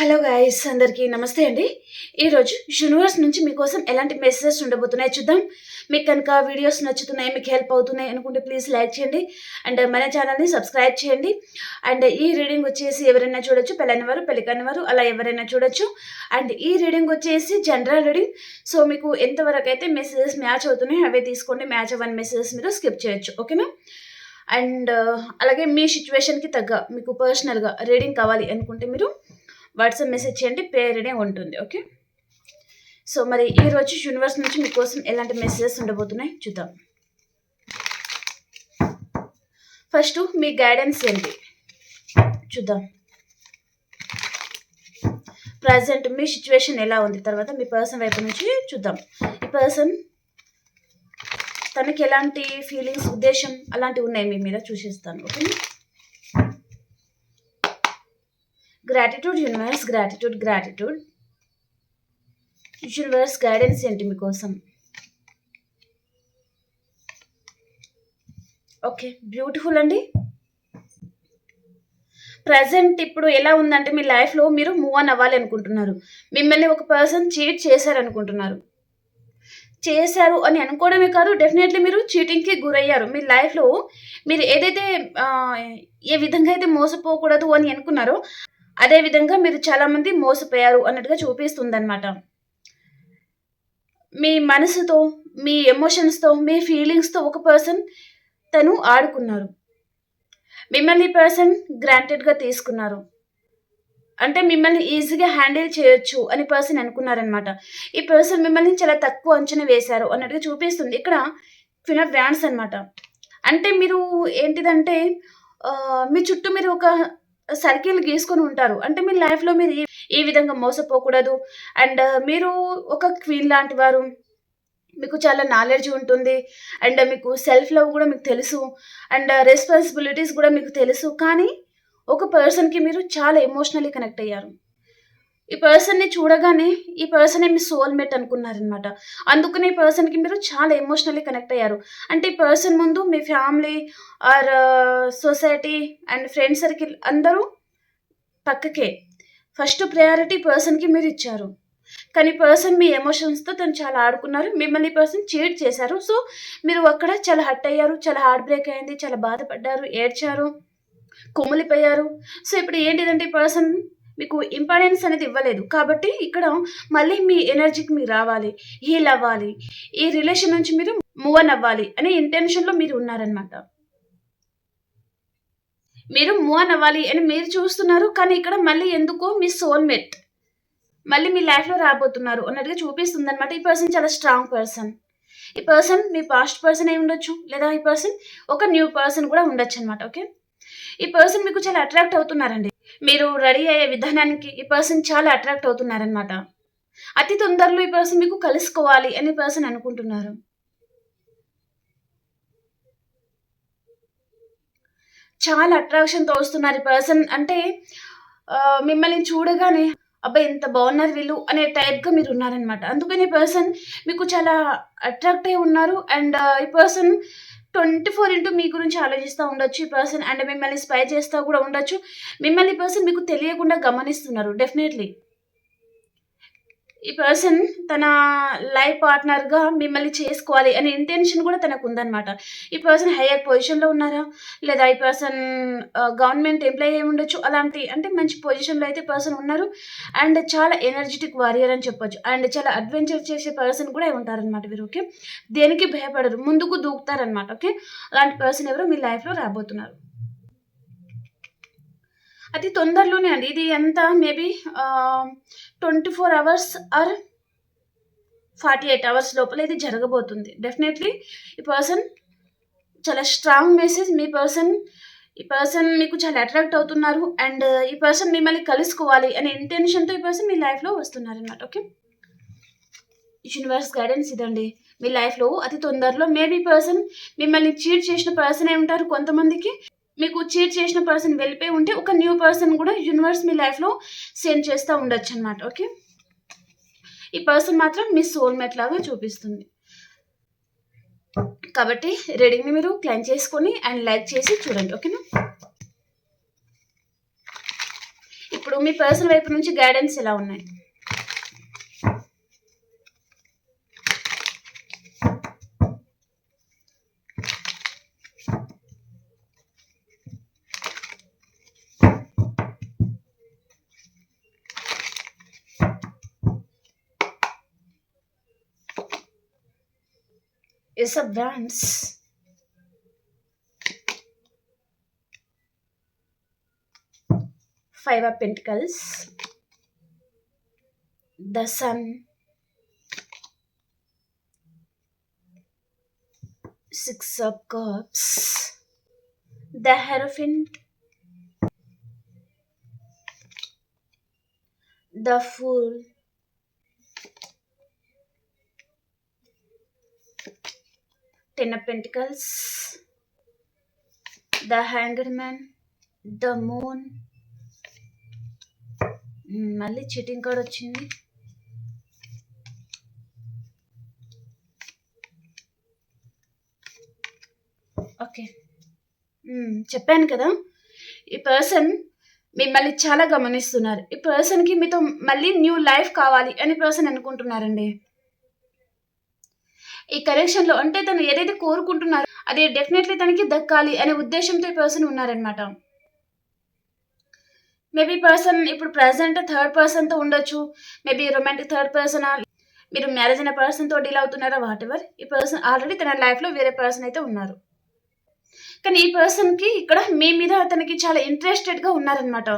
Hello guys అందరికీ నమస్తే అండి. ఈరోజు యూనివర్స్ నుంచి మీకోసం ఎలాంటి మెసేజెస్ ఉండబోతున్నాయి చూద్దాం. మీకు కనుక వీడియోస్ నచ్చుతున్నాయి మీకు హెల్ప్ అవుతున్నాయి అనుకుంటే ప్లీజ్ లైక్ చేయండి. అండ్ మన ఛానల్ని సబ్స్క్రైబ్ చేయండి. అండ్ ఈ రీడింగ్ వచ్చేసి ఎవరైనా చూడొచ్చు పెళ్ళైన వారు పెళ్ళికాని వారు అలా ఎవరైనా చూడొచ్చు. అండ్ ఈ రీడింగ్ వచ్చేసి జనరల్ రీడింగ్ సో మీకు ఎంతవరకు అయితే మెసేజెస్ మ్యాచ్ అవుతున్నాయి అవే తీసుకోండి. మ్యాచ్ అవ్వని మెసేజెస్ మీరు స్కిప్ చేయొచ్చు. ఓకేనా? అండ్ అలాగే మీ సిచ్యువేషన్కి తగ్గ మీకు పర్సనల్గా రీడింగ్ కావాలి అనుకుంటే మీరు వాట్సాప్ మెసేజ్ చేయండి పేరునే ఉంటుంది ఓకే సో మరి ఈ రోజు యూనివర్స్ నుంచి మీకోసం ఎలాంటి మెసేజెస్ ఉండబోతున్నాయి చూద్దాం. ఫస్ట్ మీ గైడెన్స్ ఏంటి? చూద్దాం. ప్రజెంట్ మీ సిచ్యువేషన్ ఎలా ఉంది? తర్వాత మీ పర్సన్ వైపు నుంచి చూద్దాం. ఈ పర్సన్ తనకి ఎలాంటి ఫీలింగ్స్ ఉద్దేశం అలాంటివి ఉన్నాయి మీ మీద చూసేస్తాను okay gratitude universe gratitude gratitude universe guidance ఏంటి మీకోసం? ఓకే బ్యూటిఫుల్ అండి. ప్రజెంట్ ఇప్పుడు ఎలా ఉందంటే మీ లైఫ్లో మీరు మూవ్ ఆన్ అవ్వాలి అనుకుంటున్నారు. మిమ్మల్ని ఒక పర్సన్ చీట్ చేశారనుకుంటున్నారు. చేశారు అని అనుకోవడమే కాదు డెఫినెట్లీ మీరు చీటింగ్కి గురయ్యారు. మీ లైఫ్లో మీరు ఏదైతే ఏ విధంగా అయితే మోసపోకూడదు అని అనుకున్నారో అదే విధంగా మీరు చాలామంది మోసపోయారు అన్నట్టుగా చూపిస్తుందన్నమాట. మీ మనసుతో మీ ఎమోషన్స్తో మీ ఫీలింగ్స్తో ఒక పర్సన్ తను ఆడుకున్నారు. మిమ్మల్ని ఈ పర్సన్ గ్రాంటెడ్గా తీసుకున్నారు. అంటే మిమ్మల్ని ఈజీగా హ్యాండిల్ చేయొచ్చు అని పర్సన్ అనుకున్నారనమాట ఈ పర్సన్ మిమ్మల్ని చాలా తక్కువ అంచనా వేశారు అన్నట్టుగా చూపిస్తుంది. ఇక్కడ క్వీన్ ఆఫ్ వ్యాన్స్ అనమాట అంటే మీరు ఏంటిదంటే మీ చుట్టూ మీరు ఒక సర్కిల్ గీసుకొని ఉంటారు. అంటే మీ లైఫ్లో మీరు ఏ విధంగా మోసపోకూడదు? అండ్ మీరు ఒక క్వీన్ లాంటి వారు. మీకు చాలా నాలెడ్జ్ ఉంటుంది. అండ్ మీకు సెల్ఫ్ లవ్ కూడా మీకు తెలుసు. అండ్ రెస్పాన్సిబిలిటీస్ కూడా మీకు తెలుసు. కానీ ఒక పర్సన్కి మీరు చాలా ఎమోషనల్లీ కనెక్ట్ అయ్యారు. ఈ పర్సన్ని చూడగానే ఈ పర్సనే మీ సోల్మేట్ అనుకున్నారనమాట అందుకనే ఈ పర్సన్కి మీరు చాలా ఎమోషనల్లీ కనెక్ట్ అయ్యారు. అంటే ఈ పర్సన్ ముందు మీ family or society and friend circle అందరూ పక్కకే. ఫస్ట్ ప్రయారిటీ పర్సన్కి మీరు ఇచ్చారు. కానీ పర్సన్ మీ ఎమోషన్స్తో తను చాలా ఆడుకున్నారు. మిమ్మల్ని పర్సన్ చీట్ చేశారు. సో మీరు అక్కడ చాలా హట్ అయ్యారు. చాలా హార్ట్ బ్రేక్ అయింది. చాలా బాధపడ్డారు. ఏడ్చారు. కొమ్ములిపోయారు సో ఇప్పుడు ఏంటిదంటే ఈ పర్సన్ మీకు ఇంపార్టెన్స్ అనేది ఇవ్వలేదు. కాబట్టి ఇక్కడ మళ్ళీ మీ ఎనర్జీకి మీరు రావాలి. హీల్ అవ్వాలి ఈ రిలేషన్ నుంచి మీరు మూవ్ అన్ అవ్వాలి అనే ఇంటెన్షన్లో మీరు ఉన్నారనమాట మీరు మూవ్ అన్ అవ్వాలి అని మీరు చూస్తున్నారు కానీ ఇక్కడ మళ్ళీ ఎందుకో మీ సోల్మేట్ మళ్ళీ మీ లైఫ్లో రాబోతున్నారు అన్నట్టుగా చూపిస్తుంది అనమాట ఈ పర్సన్ చాలా స్ట్రాంగ్ పర్సన్ ఈ పర్సన్ మీ పాస్ట్ పర్సన్ అయి ఉండొచ్చు లేదా ఈ పర్సన్ ఒక న్యూ పర్సన్ కూడా ఉండొచ్చు అనమాట ఓకే ఈ పర్సన్ మీకు చాలా అట్రాక్ట్ అవుతున్నారండి. మీరు రెడీ అయ్యే విధానానికి ఈ పర్సన్ చాలా అట్రాక్ట్ అవుతున్నారనమాట అతి తొందరలో ఈ పర్సన్ మీకు కలుసుకోవాలి అని పర్సన్ అనుకుంటున్నారు. చాలా అట్రాక్షన్తో వస్తున్నారు ఈ పర్సన్. అంటే మిమ్మల్ని చూడగానే అబ్బాయి ఎంత బాగున్నారు వీళ్ళు అనే టైప్గా మీరు ఉన్నారనమాట అందుకని ఈ పర్సన్ మీకు చాలా అట్రాక్ట్ అయి ఉన్నారు. అండ్ ఈ పర్సన్ ట్వంటీ ఫోర్ ఇంటూ మీ గురించి ఆలోచిస్తూ ఉండొచ్చు. ఈ పర్సన్ అండ్ మిమ్మల్ని స్పై చేస్తూ కూడా ఉండొచ్చు. మిమ్మల్ని ఈ పర్సన్ మీకు తెలియకుండా గమనిస్తున్నారు. డెఫినెట్లీ ఈ పర్సన్ తన లైఫ్ పార్ట్నర్గా మిమ్మల్ని చేసుకోవాలి అనే ఇంటెన్షన్ కూడా తనకు ఉందన్నమాట ఈ పర్సన్ హయ్యర్ పొజిషన్లో ఉన్నారా? లేదా ఈ పర్సన్ గవర్నమెంట్ ఎంప్లాయీ అయి ఉండొచ్చు? అలాంటి అంటే మంచి పొజిషన్లో అయితే పర్సన్ ఉన్నారు. అండ్ చాలా ఎనర్జెటిక్ వారియర్ అని చెప్పొచ్చు. అండ్ చాలా అడ్వెంచర్ చేసే పర్సన్ కూడా ఉంటారనమాట వీరు ఓకే దేనికి భయపడరు. ముందుకు దూకుతారనమాట ఓకే అలాంటి పర్సన్ ఎవరో మీ లైఫ్లో రాబోతున్నారు. అది తొందరలోనే అండి. ఇది ఎంత? Maybe twenty four hours or forty eight hours లోపల ఇది జరగబోతుంది. డెఫినెట్లీ ఈ పర్సన్ చాలా స్ట్రాంగ్ మెసేజ్ మీ పర్సన్ ఈ పర్సన్ మీకు చాలా అట్రాక్ట్ అవుతున్నారు అండ్ ఈ పర్సన్ మిమ్మల్ని కలుసుకోవాలి అనే ఇంటెన్షన్తో ఈ పర్సన్ మీ లైఫ్లో వస్తున్నారన్నమాట ఓకే? యూనివర్స్ గైడెన్స్ ఇదండి. మీ లైఫ్లో అతి తొందరలో మేబీ పర్సన్ మిమ్మల్ని చీట్ చేసిన పర్సన్ అయి ఉంటారు కొంతమందికి? మీకు చీట్ చేసిన పర్సన్ వెళ్ళిపోయి ఉంటే ఒక న్యూ పర్సన్ కూడా యూనివర్స్ మీ లైఫ్లో సెండ్ చేస్తూ ఉండొచ్చు అనమాట ఓకే ఈ పర్సన్ మాత్రం మీ సోల్మేట్ లాగా చూపిస్తుంది. కాబట్టి రీడింగ్ని మీరు క్లైమ్ చేసుకొని అండ్ లైక్ చేసి చూడండి ఓకేనా ఇప్పుడు మీ పర్సన్ వైపు నుంచి గైడెన్స్ ఎలా ఉన్నాయి? Is a Vance. Five of Pentacles. The Sun. Six of Cups. The Hierophant. The Fool. Ten of the hanger man the moon మళ్ళీ చీటింగ్ కార్డ్ వచ్చింది. ఓకే hmm, చెప్పాను కదా. ఈ పర్సన్ మిమ్మల్ని చాలా గమనిస్తున్నారు. ఈ పర్సన్కి మీతో మళ్ళీ న్యూ లైఫ్ కావాలి అని పర్సన్ అనుకుంటున్నారండి. ఈ కనెక్షన్లో అంటే తను ఏదైతే కోరుకుంటున్నారో అది డెఫినెట్లీ తనకి దక్కాలి అనే ఉద్దేశంతో ఈ పర్సన్ ఉన్నారనమాట మేబీ పర్సన్ ఇప్పుడు ప్రజెంట్ థర్డ్ పర్సన్తో ఉండొచ్చు. మేబీ రొమాంటిక్ థర్డ్ పర్సన్ మీరు మ్యారేజ్ అయిన పర్సన్తో డీల్ అవుతున్నారా వాట్ ఎవర్ ఈ పర్సన్ ఆల్రెడీ తన లైఫ్లో వేరే పర్సన్ అయితే ఉన్నారు. కానీ ఈ పర్సన్కి ఇక్కడ మీ మీద అతనికి చాలా ఇంట్రెస్టెడ్గా ఉన్నారనమాట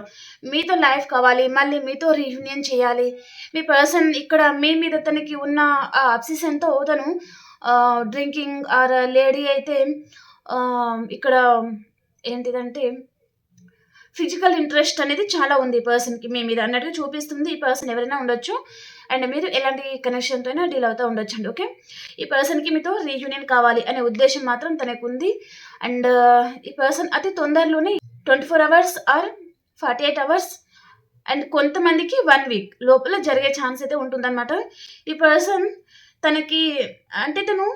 మీతో లైఫ్ కావాలి మళ్ళీ మీతో రీయూనియన్ చేయాలి. మీ పర్సన్ ఇక్కడ మీ మీద తనకి ఉన్న ఆ అబ్సెషన్ తను డ్రింకింగ్ ఆర్ లేడీ అయితే ఇక్కడ ఏంటిదంటే ఫిజికల్ ఇంట్రెస్ట్ అనేది చాలా ఉంది ఈ పర్సన్కి మీ మీద అన్నట్టుగా చూపిస్తుంది ఈ పర్సన్ ఎవరైనా ఉండొచ్చు. అండ్ మీరు ఎలాంటి కనెక్షన్తో అయినా డీల్ అవుతూ ఉండొచ్చు అండి ఓకే? ఈ పర్సన్కి మీతో రీయూనియన్ కావాలి అనే ఉద్దేశం మాత్రం తనకు ఉంది. అండ్ ఈ పర్సన్ అతి తొందరలోనే twenty four hours or forty eight hours and కొంతమందికి వన్ వీక్ లోపల జరిగే ఛాన్స్ అయితే ఉంటుందన్నమాట. ఈ పర్సన్ తనకి అంటే తను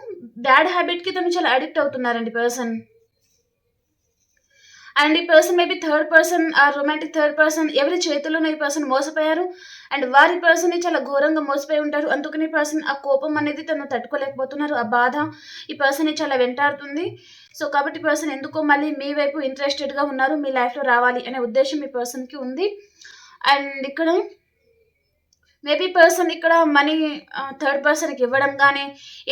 బ్యాడ్ హ్యాబిట్కి తను చాలా అడిక్ట్ అవుతున్నారండి పర్సన్ అండ్ ఈ పర్సన్ మేబీ థర్డ్ పర్సన్ ఆ రొమాంటిక్ థర్డ్ పర్సన్ ఎవరి చేతుల్లోనే ఈ పర్సన్ మోసపోయారు. అండ్ వారి పర్సన్ చాలా ఘోరంగా మోసపోయి ఉంటారు. అందుకని ఈ పర్సన్ ఆ కోపం అనేది తను తట్టుకోలేకపోతున్నారు. ఆ బాధ ఈ పర్సన్ చాలా వెంటాడుతుంది. సో కాబట్టి పర్సన్ ఎందుకో మళ్ళీ మీ వైపు ఇంట్రెస్టెడ్గా ఉన్నారు. మీ లైఫ్లో రావాలి అనే ఉద్దేశం ఈ పర్సన్కి ఉంది. అండ్ ఇక్కడ మేబీ పర్సన్ ఇక్కడ మనీ థర్డ్ పర్సన్కి ఇవ్వడం కానీ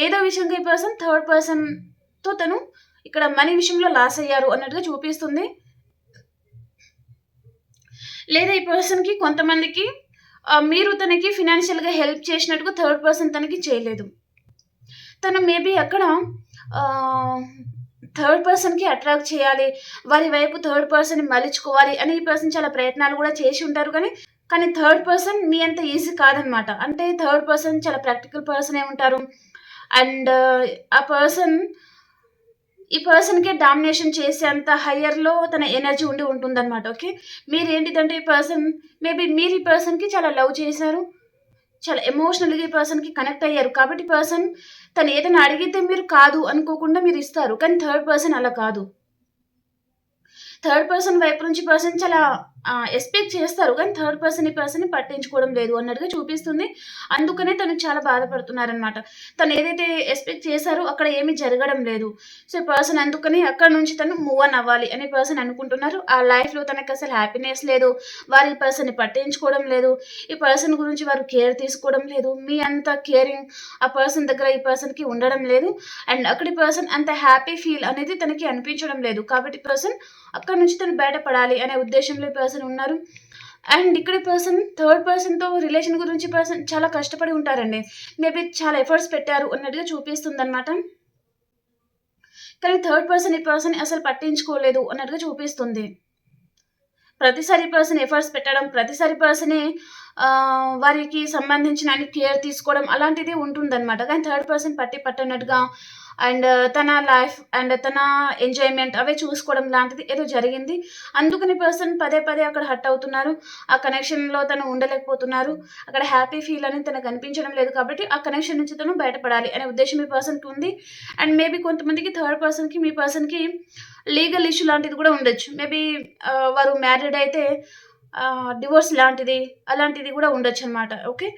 ఏదో విషయంగా ఈ పర్సన్ థర్డ్ పర్సన్తో తను ఇక్కడ మనీ విషయంలో లాస్ అయ్యారు అన్నట్టుగా చూపిస్తుంది. లేదా ఈ పర్సన్కి కొంతమందికి మీరు తనకి ఫినాన్షియల్గా హెల్ప్ చేసినట్టుగా థర్డ్ పర్సన్ తనకి చేయలేదు. తను మేబీ అక్కడ థర్డ్ పర్సన్కి అట్రాక్ట్ చేయాలి వారి వైపు థర్డ్ పర్సన్ మలుచుకోవాలి అని ఈ పర్సన్ చాలా ప్రయత్నాలు కూడా చేసి ఉంటారు కానీ కానీ థర్డ్ పర్సన్ మీ అంత ఈజీ కాదనమాట. అంటే థర్డ్ పర్సన్ చాలా ప్రాక్టికల్ పర్సనే ఉంటారు. అండ్ ఆ పర్సన్ ఈ పర్సన్కే డామినేషన్ చేసేంత హయ్యర్లో తన ఎనర్జీ ఉండి ఉంటుందన్నమాట ఓకే మీరు ఏంటిదంటే ఈ పర్సన్ మేబీ మీరు ఈ పర్సన్కి చాలా లవ్ చేశారు చాలా ఎమోషనల్గా ఈ పర్సన్కి కనెక్ట్ అయ్యారు కాబట్టి పర్సన్ తను ఏదైనా అడిగితే మీరు కాదు అనుకోకుండా మీరు ఇస్తారు కానీ థర్డ్ పర్సన్ అలా కాదు. థర్డ్ పర్సన్ వైపు నుంచి పర్సన్ చాలా ఎక్స్పెక్ట్ చేస్తారు కానీ థర్డ్ పర్సన్ ఈ పర్సన్ పట్టించుకోవడం లేదు అన్నట్టుగా చూపిస్తుంది. అందుకనే తను చాలా బాధపడుతున్నారనమాట తను ఏదైతే ఎక్స్పెక్ట్ చేశారో అక్కడ ఏమీ జరగడం లేదు. సో పర్సన్ అందుకని అక్కడ నుంచి తను మూవ్ అన్ అవ్వాలి అనే పర్సన్ అనుకుంటున్నారు. ఆ లైఫ్లో తనకి అసలు హ్యాపీనెస్ లేదు. వారు ఈ పర్సన్ని పట్టించుకోవడం లేదు. ఈ పర్సన్ గురించి వారు కేర్ తీసుకోవడం లేదు. మీ అంత కేరింగ్ ఆ పర్సన్ దగ్గర ఈ పర్సన్కి ఉండడం లేదు. అండ్ అక్కడి పర్సన్ అంత హ్యాపీ ఫీల్ అనేది తనకి అనిపించడం లేదు. కాబట్టి పర్సన్ అక్కడ నుంచి తను బయటపడాలి అనే ఉద్దేశంలో పర్సన్ పర్సన్ ఉన్నారు. అండ్ ఇక్కడ పర్సన్ థర్డ్ పర్సన్తో రిలేషన్ గురించి పర్సన్ చాలా కష్టపడి ఉంటారండి. మేబీ చాలా ఎఫర్ట్స్ పెట్టారు అన్నట్టుగా చూపిస్తుంది అనమాట కానీ థర్డ్ పర్సన్ ఈ పర్సన్ అసలు పట్టించుకోలేదు అన్నట్టుగా చూపిస్తుంది. ప్రతిసారి పర్సన్ ఎఫర్ట్స్ పెట్టడం ప్రతిసారి పర్సనే వారికి సంబంధించిన కేర్ తీసుకోవడం అలాంటిది ఉంటుందన్నమాట. కానీ థర్డ్ పర్సన్ పట్టి పట్టనట్టుగా అండ్ uh, తన లైఫ్ అండ్ తన ఎంజాయ్మెంట్ అవే చూసుకోవడం లాంటిది ఏదో జరిగింది. అందుకని పర్సన్ పదే పదే అక్కడ హట్ అవుతున్నారు. ఆ కనెక్షన్లో తను ఉండలేకపోతున్నారు. అక్కడ హ్యాపీ ఫీల్ అనేది తనకు అనిపించడం లేదు కాబట్టి ఆ కనెక్షన్ నుంచి తను బయటపడాలి అనే ఉద్దేశం మీ పర్సన్కి ఉంది. అండ్ మేబీ కొంతమందికి థర్డ్ పర్సన్కి మీ పర్సన్కి లీగల్ ఇష్యూ లాంటిది కూడా ఉండొచ్చు. మేబీ uh, వారు మ్యారీడ్ అయితే uh, డివోర్స్ లాంటిది అలాంటిది కూడా ఉండొచ్చు అనమాట ఓకే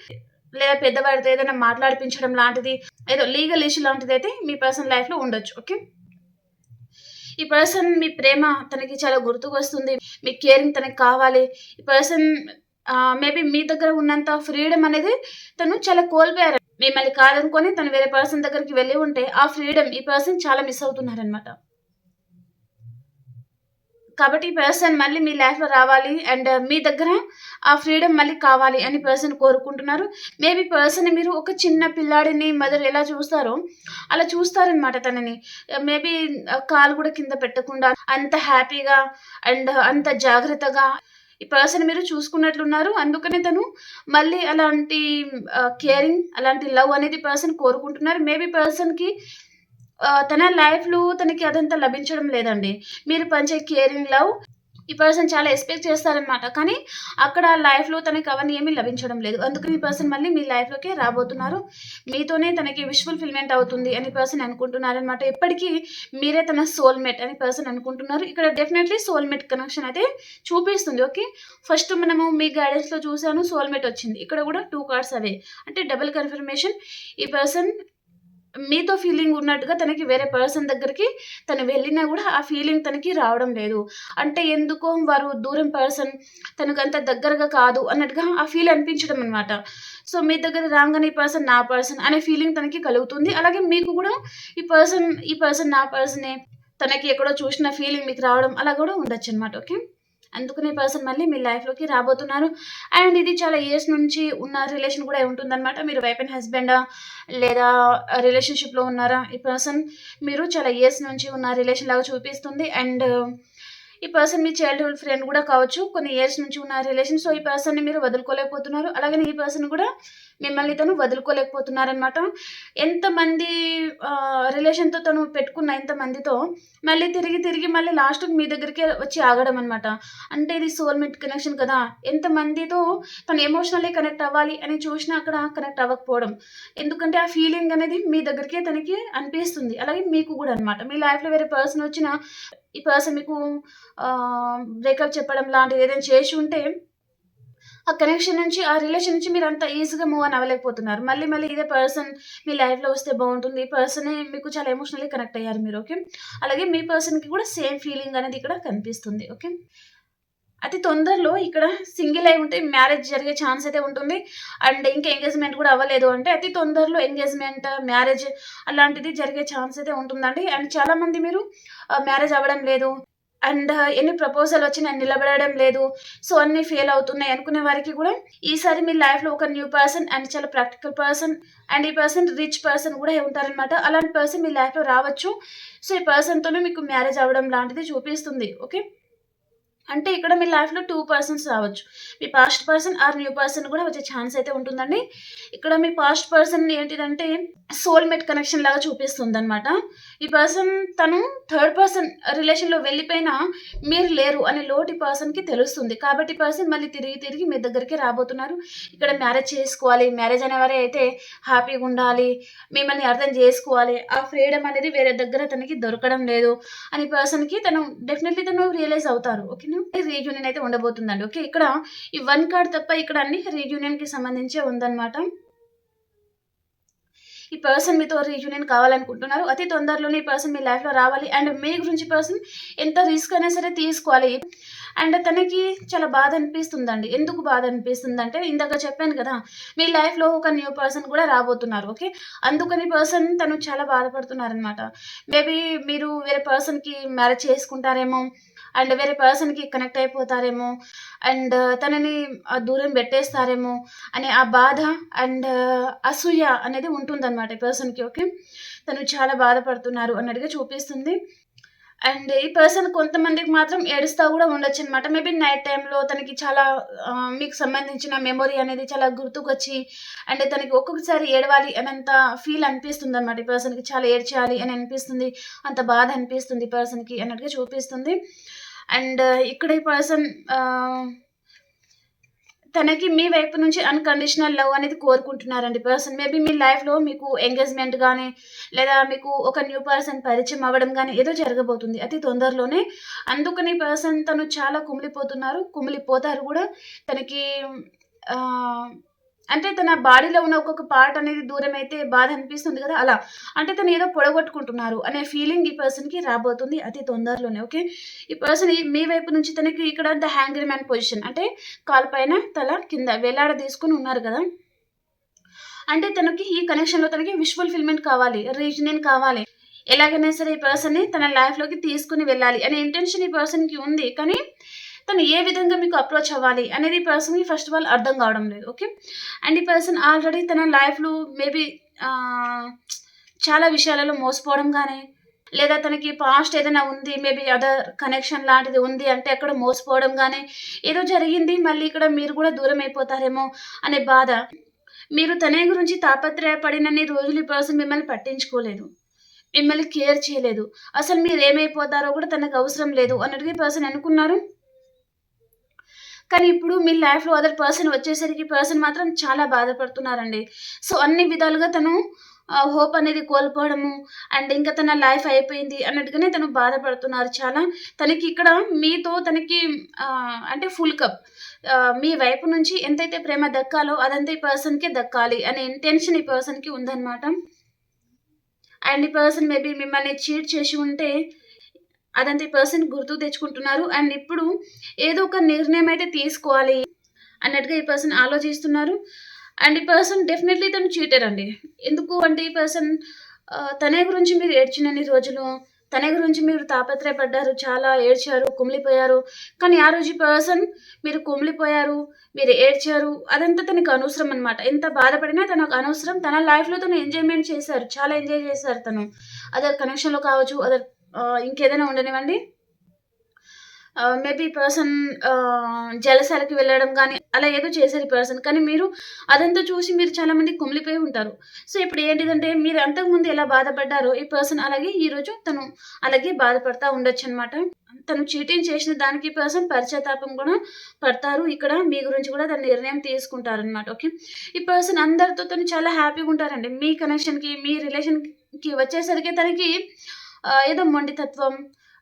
లేదా పెద్దవారితో ఏదైనా మాట్లాడిపించడం లాంటిది ఏదో లీగల్ ఇష్యూ లాంటిది అయితే మీ పర్సన్ లైఫ్లో ఉండొచ్చు ఓకే? ఈ పర్సన్ మీ ప్రేమ తనకి చాలా గుర్తుకు వస్తుంది మీ కేరింగ్ తనకి కావాలి ఈ పర్సన్ మేబీ మీ దగ్గర ఉన్నంత ఫ్రీడమ్ అనేది తను చాలా కోల్పోయారు. మిమ్మల్ని కాదనుకొని తను వేరే పర్సన్ దగ్గరికి వెళ్ళి ఉంటే ఆ ఫ్రీడమ్ ఈ పర్సన్ చాలా మిస్ అవుతున్నారనమాట కాబట్టి ఈ పర్సన్ మళ్ళీ మీ లైఫ్లో రావాలి అండ్ uh, మీ దగ్గర ఆ ఫ్రీడమ్ మళ్ళీ కావాలి అని పర్సన్ కోరుకుంటున్నారు. మేబీ పర్సన్ మీరు ఒక చిన్న పిల్లాడిని మదర్ ఎలా చూస్తారో అలా చూస్తారనమాట తనని. Uh, మేబీ uh, కాలు కూడా కింద పెట్టకుండా అంత హ్యాపీగా అండ్ అంత జాగ్రత్తగా ఈ పర్సన్ మీరు చూసుకున్నట్లున్నారు. అందుకనే తను మళ్ళీ అలాంటి కేరింగ్ అలాంటి లవ్ అనేది పర్సన్ కోరుకుంటున్నారు. మేబీ పర్సన్కి తన లైఫ్లో తనకి అదంతా లభించడం లేదండి. మీరు పంచే కేరింగ్ లవ్ ఈ పర్సన్ చాలా ఎక్స్పెక్ట్ చేస్తారనమాట కానీ అక్కడ లైఫ్లో తనకి అవన్నీ ఏమీ లభించడం లేదు. అందుకని ఈ పర్సన్ మళ్ళీ మీ లైఫ్లోకి రాబోతున్నారు. మీతోనే తనకి విష్ ఫుల్ఫిల్మెంట్ అవుతుంది అని పర్సన్ అనుకుంటున్నారనమాట ఎప్పటికీ మీరే తన సోల్మేట్ అని పర్సన్ అనుకుంటున్నారు. ఇక్కడ డెఫినెట్లీ సోల్మేట్ కనెక్షన్ అయితే చూపిస్తుంది. ఓకే ఫస్ట్ మనము మీ గైడెన్స్లో చూసాను సోల్మేట్ వచ్చింది. ఇక్కడ కూడా టూ కార్డ్స్ అవే. అంటే డబుల్ కన్ఫర్మేషన్ ఈ పర్సన్ మీతో ఫీలింగ్ ఉన్నట్టుగా తనకి వేరే పర్సన్ దగ్గరికి తను వెళ్ళినా కూడా ఆ ఫీలింగ్ తనకి రావడం లేదు. అంటే ఎందుకో వారు దూరం పర్సన్ తనకు అంత దగ్గరగా కాదు అన్నట్టుగా ఆ ఫీల్ అనిపించడం అనమాట సో మీ దగ్గర రాగానే ఈ పర్సన్ నా పర్సన్ అనే ఫీలింగ్ తనకి కలుగుతుంది. అలాగే మీకు కూడా ఈ పర్సన్ ఈ పర్సన్ నా పర్సనే తనకి ఎక్కడో చూసిన ఫీలింగ్ మీకు రావడం అలా కూడా ఉండొచ్చు అనమాట ఓకే అందుకనే పర్సన్ మళ్ళీ మీ లైఫ్లోకి రాబోతున్నారు. అండ్ ఇది చాలా ఇయర్స్ నుంచి ఉన్న రిలేషన్ కూడా ఉంటుందన్నమాట. మీరు వైఫ్ అండ్ హస్బెండా లేదా రిలేషన్షిప్లో ఉన్నారా? ఈ పర్సన్ మీరు చాలా ఇయర్స్ నుంచి ఉన్న రిలేషన్ లాగా చూపిస్తుంది. అండ్ ఈ పర్సన్ మీ చైల్డ్హుడ్ ఫ్రెండ్ కూడా కావచ్చు కొన్ని ఇయర్స్ నుంచి ఉన్న రిలేషన్ సో ఈ పర్సన్ని మీరు వదులుకోలేకపోతున్నారు. అలాగే ఈ పర్సన్ కూడా మిమ్మల్ని తను వదులుకోలేకపోతున్నారనమాట ఎంతమంది రిలేషన్తో తను పెట్టుకున్న ఎంతమందితో మళ్ళీ తిరిగి తిరిగి మళ్ళీ లాస్ట్కి మీ దగ్గరికి వచ్చి ఆగడం అనమాట అంటే ఇది సోల్మేట్ కనెక్షన్ కదా. ఎంతమందితో తను ఎమోషనల్లీ కనెక్ట్ అవ్వాలి అని చూసినా అక్కడ కనెక్ట్ అవ్వకపోవడం. ఎందుకంటే ఆ ఫీలింగ్ అనేది మీ దగ్గరికే తనకి అనిపిస్తుంది. అలాగే మీకు కూడా అనమాట మీ లైఫ్లో వేరే పర్సన్ వచ్చిన ఈ పర్సన్ మీకు బ్రేకప్ చెప్పడం లాంటిది ఏదైనా చేసి ఉంటే ఆ కనెక్షన్ నుంచి ఆ రిలేషన్ నుంచి మీరు అంత ఈజీగా మూవ్ అని అవ్వలేకపోతున్నారు. మళ్ళీ మళ్ళీ ఇదే పర్సన్ మీ లైఫ్లో వస్తే బాగుంటుంది. ఈ పర్సనే మీకు చాలా ఎమోషనల్లీ కనెక్ట్ అయ్యారు మీరు ఓకే అలాగే మీ పర్సన్కి కూడా సేమ్ ఫీలింగ్ అనేది ఇక్కడ కనిపిస్తుంది ఓకే అతి తొందరలో ఇక్కడ సింగిల్ అయి ఉంటే మ్యారేజ్ జరిగే ఛాన్స్ అయితే ఉంటుంది. అండ్ ఇంకా ఎంగేజ్మెంట్ కూడా అవ్వలేదు అంటే అతి తొందరలో ఎంగేజ్మెంట్ మ్యారేజ్ అలాంటిది జరిగే ఛాన్స్ అయితే ఉంటుందండి. అండ్ చాలామంది మీరు మ్యారేజ్ అవ్వడం లేదు. అండ్ ఎన్ని ప్రపోజల్ వచ్చినా నిలబడడం లేదు. సో అన్ని ఫెయిల్ అవుతున్నాయి అనుకునే వారికి కూడా ఈసారి మీ లైఫ్లో ఒక న్యూ పర్సన్ అండ్ చాలా ప్రాక్టికల్ పర్సన్ అండ్ ఈ పర్సన్ రిచ్ పర్సన్ కూడా ఉంటారనమాట అలాంటి పర్సన్ మీ లైఫ్లో రావచ్చు. సో ఈ పర్సన్తోనే మీకు మ్యారేజ్ అవ్వడం లాంటిది చూపిస్తుంది. ఓకే? అంటే ఇక్కడ మీ లైఫ్లో టూ పర్సన్స్ రావచ్చు. మీ past person or new person కూడా వచ్చే ఛాన్స్ అయితే ఉంటుందండి. ఇక్కడ మీ పాస్ట్ పర్సన్ ఏంటిదంటే సోల్మేట్ కనెక్షన్ లాగా చూపిస్తుంది అనమాట ఈ పర్సన్ తను థర్డ్ పర్సన్ రిలేషన్లో వెళ్ళిపోయినా మీరు లేరు అనే లోటి పర్సన్కి తెలుస్తుంది. కాబట్టి పర్సన్ మళ్ళీ తిరిగి తిరిగి మీ దగ్గరికి రాబోతున్నారు. ఇక్కడ మ్యారేజ్ చేసుకోవాలి. మ్యారేజ్ అనేవారే అయితే హ్యాపీగా ఉండాలి. మిమ్మల్ని అర్థం చేసుకోవాలి. ఆ ఫ్రీడమ్ అనేది వేరే దగ్గర తనకి దొరకడం లేదు. అని పర్సన్కి తను డెఫినెట్లీ తను రియలైజ్ అవుతారు. ఓకేనా? రీయూనియన్ అయితే ఉండబోతుందండి. ఓకే ఇక్కడ ఈ వన్ కార్డ్ తప్ప ఇక్కడ అన్ని రీయూనియన్కి సంబంధించే ఉందన్నమాట. ఈ పర్సన్ మీతో రీయూనియన్ కావాలనుకుంటున్నారు. అతి తొందరలోనే ఈ పర్సన్ మీ లైఫ్లో రావాలి. అండ్ మీ గురించి పర్సన్ ఎంత రిస్క్ అయినా సరే తీసుకోవాలి. అండ్ తనకి చాలా బాధ అనిపిస్తుందండి ఎందుకు బాధ అనిపిస్తుంది అంటే ఇందాక చెప్పాను కదా మీ లైఫ్లో ఒక న్యూ పర్సన్ కూడా రాబోతున్నారు ఓకే అందుకని పర్సన్ తను చాలా బాధపడుతున్నారనమాట మేబీ మీరు వేరే పర్సన్కి మ్యారేజ్ చేసుకుంటారేమో అండ్ వేరే పర్సన్కి కనెక్ట్ అయిపోతారేమో అండ్ తనని దూరం పెట్టేస్తారేమో అనే ఆ బాధ అండ్ అసూయ అనేది ఉంటుందన్నమాట పర్సన్కి ఓకే తను చాలా బాధపడుతున్నారు అన్నట్టుగా చూపిస్తుంది. అండ్ ఈ పర్సన్ కొంతమందికి మాత్రం ఏడుస్తూ కూడా ఉండొచ్చు అనమాట మేబీ నైట్ టైంలో తనకి చాలా మీకు సంబంధించిన మెమొరీ అనేది చాలా గుర్తుకొచ్చి అండ్ తనకి ఒక్కొక్కసారి ఏడవాలి అనంత ఫీల్ అనిపిస్తుంది అనమాట ఈ పర్సన్కి చాలా ఏడ్చేయాలి అని అనిపిస్తుంది అంత బాధ అనిపిస్తుంది ఈ పర్సన్కి అన్నట్టుగా చూపిస్తుంది. అండ్ ఇక్కడ ఈ పర్సన్ తనకి మీ వైపు నుంచి అన్‌కండిషనల్ లవ్ అనేది కోరుకుంటున్నారండి పర్సన్. మేబీ మీ లైఫ్‌లో మీకు ఎంగేజ్‌మెంట్ కానీ లేదా మీకు ఒక న్యూ పర్సన్ పరిచయం అవ్వడం కానీ ఏదో జరగబోతుంది అతి తొందరలోనే. అందుకని పర్సన్ తను చాలా కుమిలిపోతున్నారు. కుమిలిపోతారు కూడా తనకి అంటే తన బాడీలో ఉన్న ఒక్కొక్క పార్ట్ అనేది దూరమైతే బాధ అనిపిస్తుంది కదా అలా. అంటే తను ఏదో పొడగొట్టుకుంటున్నారు అనే ఫీలింగ్ ఈ పర్సన్‌కి రాబోతుంది అతి తొందరలోనే. ఓకే. ఈ పర్సన్ ఈ మీ వైపు నుంచి తనకి ఇక్కడ ద హ్యాంగర్ మ్యాన్ పొజిషన్ అంటే కాలు పైన తల కింద వేలాడ తీసుకుని ఉన్నారు కదా అంటే తనకి ఈ కనెక్షన్‌లో తనకి విష్ ఫుల్‌ఫిల్‌మెంట్ కావాలి. రీజనింగ్ కావాలి. ఎలాగైనా సరే ఈ పర్సన్‌ని తన లైఫ్‌లోకి తీసుకుని వెళ్ళాలి అనే ఇంటెన్షన్ ఈ పర్సన్‌కి ఉంది. కానీ తను ఏ విధంగా మీకు అప్రోచ్ అవ్వాలి అనేది ఈ పర్సన్‌కి ఫస్ట్ ఆఫ్ ఆల్ అర్థం కావడం లేదు. ఓకే. అండ్ ఈ పర్సన్ ఆల్రెడీ తన లైఫ్‌లో మేబీ చాలా విషయాలలో మోసపోవడం కానీ లేదా తనకి పాస్ట్ ఏదైనా ఉంది. మేబీ అదర్ కనెక్షన్ లాంటిది ఉంది అంటే అక్కడ మోసపోవడం కానీ ఏదో జరిగింది మళ్ళీ ఇక్కడ మీరు కూడా దూరం అయిపోతారేమో అనే బాధ. మీరు తనే గురించి తాపత్రయపడినన్ని రోజులు ఈ పర్సన్ మిమ్మల్ని పట్టించుకోలేదు. మిమ్మల్ని కేర్ చేయలేదు. అసలు మీరు ఏమైపోతారో కూడా తనకు అవసరం లేదు అన్నట్టుగా ఈ పర్సన్ అనుకున్నారు. కానీ ఇప్పుడు మీ లైఫ్‌లో అదర్ పర్సన్ వచ్చేసరికి పర్సన్ మాత్రం చాలా బాధపడుతున్నారండి. సో, అన్ని విధాలుగా తను హోప్ అనేది కోల్పోవడము అండ్ ఇంకా తన లైఫ్ అయిపోయింది అన్నట్టుగానే తను బాధపడుతున్నారు చాలా. తనకి ఇక్కడ మీతో తనకి అంటే ఫుల్ కప్. మీ వైపు నుంచి ఎంతైతే ప్రేమ దక్కాలో అదంతా ఈ పర్సన్‌కే దక్కాలి అనే ఇంటెన్షన్ ఈ పర్సన్‌కి ఉందన్నమాట. అండ్ ఈ పర్సన్ మేబీ మిమ్మల్ని చీట్ చేసి ఉంటే అదంతా ఈ పర్సన్ గుర్తు తెచ్చుకుంటున్నారు. అండ్ ఇప్పుడు ఏదో ఒక నిర్ణయం అయితే తీసుకోవాలి అన్నట్టుగా ఈ పర్సన్ ఆలోచిస్తున్నారు. అండ్ ఈ పర్సన్ డెఫినెట్‌లీ తను చీటర్ అండి. ఎందుకు అంటే ఈ పర్సన్ తనే గురించి మీరు ఏడ్చినన్ని రోజులు, తన గురించి మీరు తాపత్రయపడ్డారు. చాలా ఏడ్చారు, కుమిలిపోయారు. కానీ ఆ రోజు ఈ పర్సన్ మీరు కుమిలిపోయారు, మీరు ఏడ్చారు అదంతా తనకు అనవసరం అనమాట ఎంత బాధపడినా తనకు అనవసరం. తన లైఫ్‌లో తను ఎంజాయ్‌మెంట్ చేశారు. చాలా ఎంజాయ్ చేశారు తను. అదర్ కనెక్షన్‌లో కావచ్చు, అదర్ ఇంకేదైనా ఉండనివ్వండి. మేబీ పర్సన్ జలసాలకి వెళ్ళడం కానీ అలా ఏదో చేశారు ఈ పర్సన్. కానీ మీరు అదంతా చూసి మీరు చాలా మంది కుమిలిపోయి ఉంటారు. సో, ఇప్పుడు ఏంటిదంటే మీరు అంతకుముందు ఎలా బాధపడ్డారో ఈ పర్సన్ అలాగే ఈరోజు తను అలాగే బాధపడతా ఉండొచ్చన్నమాట. తను చీటింగ్ చేసిన దానికి పర్సన్ పరిచయతాపం కూడా పడతారు. ఇక్కడ మీ గురించి కూడా తన నిర్ణయం తీసుకుంటారనమాట ఓకే. ఈ పర్సన్ అందరితో తను చాలా హ్యాపీగా ఉంటారండి. మీ కనెక్షన్‌కి, మీ రిలేషన్‌కి వచ్చేసరికి తనకి ఏదో మొండితత్వం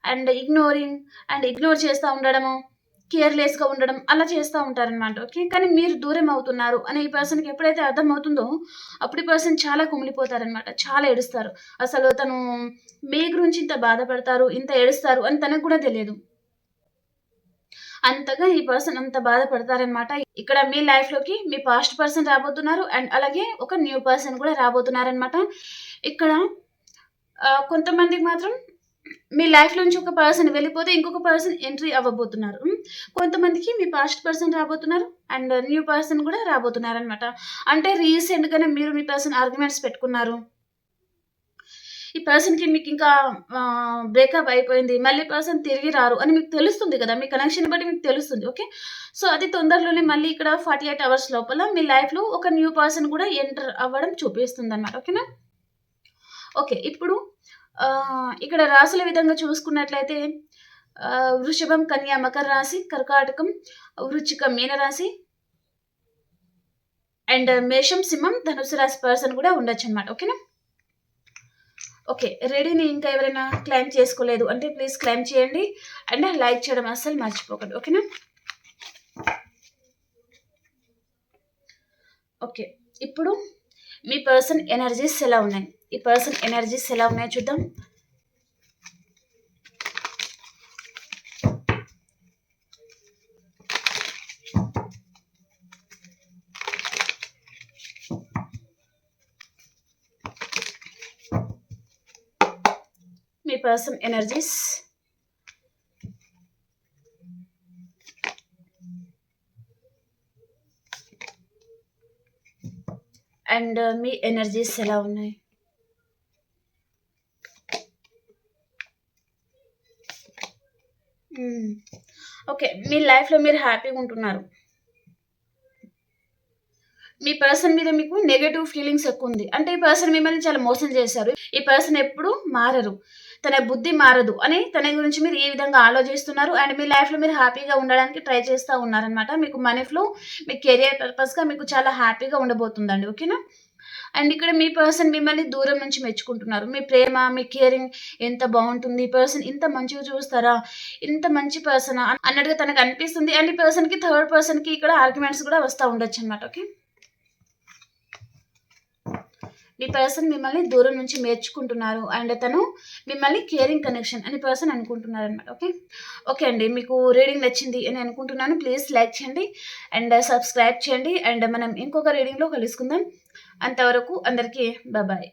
అండ్ ఇగ్నోరింగ్ అండ్ ఇగ్నోర్ చేస్తూ ఉండడము, కేర్‌లెస్‌గా ఉండడం అలా చేస్తూ ఉంటారనమాట ఓకే. కానీ మీరు దూరం అవుతున్నారు అని ఈ పర్సన్‌కి ఎప్పుడైతే అర్థమవుతుందో అప్పుడు ఈ పర్సన్ చాలా కుమిలిపోతారనమాట చాలా ఏడుస్తారు. అసలు తను మీ గురించి ఇంత బాధపడతారు, ఇంత ఏడుస్తారు అని తనకు కూడా తెలియదు. అంతగా ఈ పర్సన్ అంత బాధపడతారనమాట ఇక్కడ మీ లైఫ్‌లోకి మీ పాస్ట్ పర్సన్ రాబోతున్నారు. అండ్ అలాగే ఒక న్యూ పర్సన్ కూడా రాబోతున్నారనమాట ఇక్కడ కొంతమందికి మాత్రం మీ లైఫ్ నుంచి ఒక పర్సన్ వెళ్ళిపోతే ఇంకొక పర్సన్ ఎంట్రీ అవ్వబోతున్నారు. కొంతమందికి మీ పాస్ట్ పర్సన్ రాబోతున్నారు. అండ్ న్యూ పర్సన్ కూడా రాబోతున్నారు అనమాట అంటే రీసెంట్‌గానే మీరు మీ పర్సన్ ఆర్గ్యుమెంట్స్ పెట్టుకున్నారు. ఈ పర్సన్‌కి మీకు ఇంకా బ్రేకప్ అయిపోయింది. మళ్ళీ పర్సన్ తిరిగి రారు అని మీకు తెలుస్తుంది కదా! మీ కనెక్షన్ బట్టి మీకు తెలుస్తుంది. ఓకే. సో, అది తొందరలోనే మళ్ళీ ఇక్కడ 48 అవర్స్ లోపల మీ లైఫ్‌లో ఒక న్యూ పర్సన్ కూడా ఎంటర్ అవ్వడం చూపిస్తుంది అనమాట ఓకేనా? ఓకే. ఇప్పుడు ఇక్కడ రాసుల విధంగా చూసుకున్నట్లయితే వృషభం, కన్యా మకర రాశి, కర్కాటకం, వృచ్చికం మీన రాశి అండ్ మేషం, సింహం, ధనుసు రాశి పర్సన్ కూడా ఉండొచ్చన్నమాట. ఓకేనా? ఓకే. రెడీని ఇంకా ఎవరైనా క్లెయిమ్ చేసుకోలేదు అంటే ప్లీజ్ క్లైమ్ చేయండి. అండ్ లైక్ చేయడం అస్సలు మర్చిపోకండి. ఓకేనా? ఓకే. ఇప్పుడు మీ పర్సన్ ఎనర్జీస్ ఎలా ఉన్నాయి? ఈ పర్సన్ ఎనర్జీస్ ఎలా ఉన్నాయో చూద్దాం. మీ పర్సన్ ఎనర్జీస్ అండ్ మీ ఎనర్జీస్ ఎలా ఉన్నాయి? ఓకే. మీ లైఫ్‌లో మీరు హ్యాపీగా ఉంటున్నారు. మీ పర్సన్ మీద మీకు నెగటివ్ ఫీలింగ్స్ ఎక్కువ ఉంది అంటే ఈ పర్సన్ మిమ్మల్ని చాలా మోసం చేశారు. ఈ పర్సన్ ఎప్పుడు మారరు. తన బుద్ధి మారదు అని తన గురించి మీరు ఏ విధంగా ఆలోచిస్తున్నారు అండ్ మీ లైఫ్లో మీరు హ్యాపీగా ఉండడానికి ట్రై చేస్తూ ఉన్నారనమాట మీకు మనీ ఫ్లో మీ కెరియర్ పర్పస్గా మీకు చాలా హ్యాపీగా ఉండబోతుందండి ఓకేనా అండ్ ఇక్కడ మీ పర్సన్ మిమ్మల్ని దూరం నుంచి మెచ్చుకుంటున్నారు. మీ ప్రేమ మీ కేరింగ్ ఎంత బాగుంటుంది? ఈ పర్సన్ ఇంత మంచిగా చూస్తారా? ఇంత మంచి పర్సన్? అన్నట్టుగా తనకు అనిపిస్తుంది. అండ్ ఈ పర్సన్కి థర్డ్ పర్సన్కి ఇక్కడ ఆర్గ్యుమెంట్స్ కూడా వస్తూ ఉండొచ్చు అనమాట ఓకే? మీ పర్సన్ మిమ్మల్ని దూరం నుంచి నేర్చుకుంటున్నారు అండ్ తను మిమ్మల్ని కేరింగ్ కనెక్షన్ అని పర్సన్ అనుకుంటున్నారు అనమాట ఓకే? ఓకే అండి. మీకు రీడింగ్ నచ్చింది అని అనుకుంటున్నాను. ప్లీజ్ లైక్ చేయండి. అండ్ సబ్స్క్రైబ్ చేయండి. అండ్ మనం ఇంకొక రీడింగ్లో కలుసుకుందాం. అంతవరకు అందరికీ బాబాయ్.